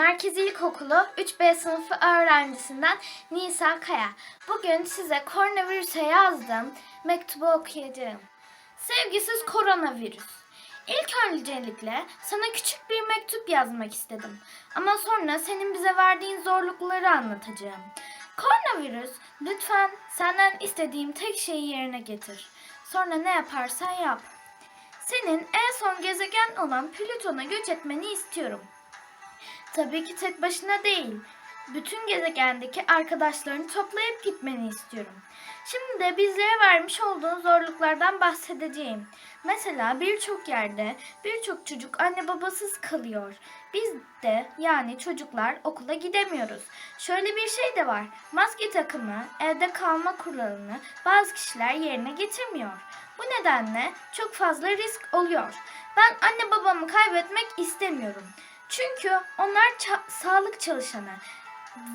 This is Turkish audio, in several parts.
Merkezi İlkokulu 3B sınıfı öğrencisinden Nisa Kaya. Bugün size koronavirüse yazdığım mektubu okuyacağım. Sevgisiz koronavirüs. İlk öncelikle sana küçük bir mektup yazmak istedim. Ama sonra senin bize verdiğin zorlukları anlatacağım. Koronavirüs, lütfen senden istediğim tek şeyi yerine getir. Sonra ne yaparsan yap. Senin en son gezegen olan Plüton'a göç etmeni istiyorum. Tabii ki tek başına değil. Bütün gezegendeki arkadaşlarını toplayıp gitmeni istiyorum. Şimdi de bizlere vermiş olduğun zorluklardan bahsedeceğim. Mesela birçok yerde birçok çocuk anne babasız kalıyor. Biz de yani çocuklar okula gidemiyoruz. Şöyle bir şey de var. Maske takımı, evde kalma kuralını bazı kişiler yerine getirmiyor. Bu nedenle çok fazla risk oluyor. Ben anne babamı kaybetmek istemiyorum. Çünkü onlar ça- sağlık çalışanı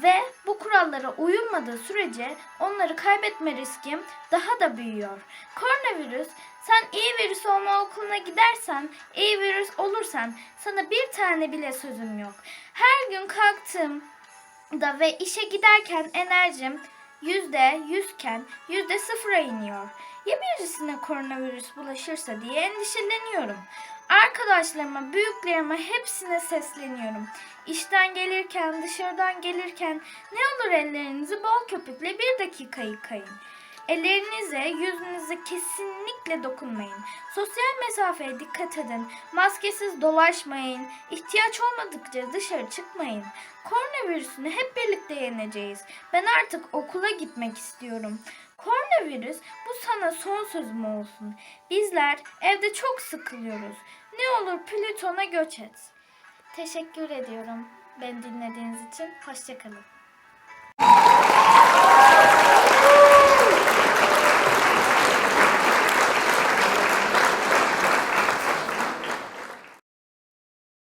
ve bu kurallara uyulmadığı sürece onları kaybetme riskim daha da büyüyor. Koronavirüs, sen iyi virüs olma okuluna gidersen, iyi virüs olursan sana bir tane bile sözüm yok. Her gün kalktığımda ve işe giderken enerjim yüzde yüzken yüzde sıfıra iniyor. Ya birisine koronavirüs bulaşırsa diye endişeleniyorum. Arkadaşlarıma, büyüklerime hepsine sesleniyorum. İşten gelirken, dışarıdan gelirken ne olur ellerinizi bol köpükle bir dakika yıkayın. Ellerinize, yüzünüze kesinlikle dokunmayın. Sosyal mesafeye dikkat edin. Maskesiz dolaşmayın. İhtiyaç olmadıkça dışarı çıkmayın. Koronavirüsünü hep birlikte yeneceğiz. Ben artık okula gitmek istiyorum. Koronavirüs bu sana son sözüm olsun. Bizler evde çok sıkılıyoruz. Ne olur Plüton'a göç et. Teşekkür ediyorum beni dinlediğiniz için. Hoşçakalın.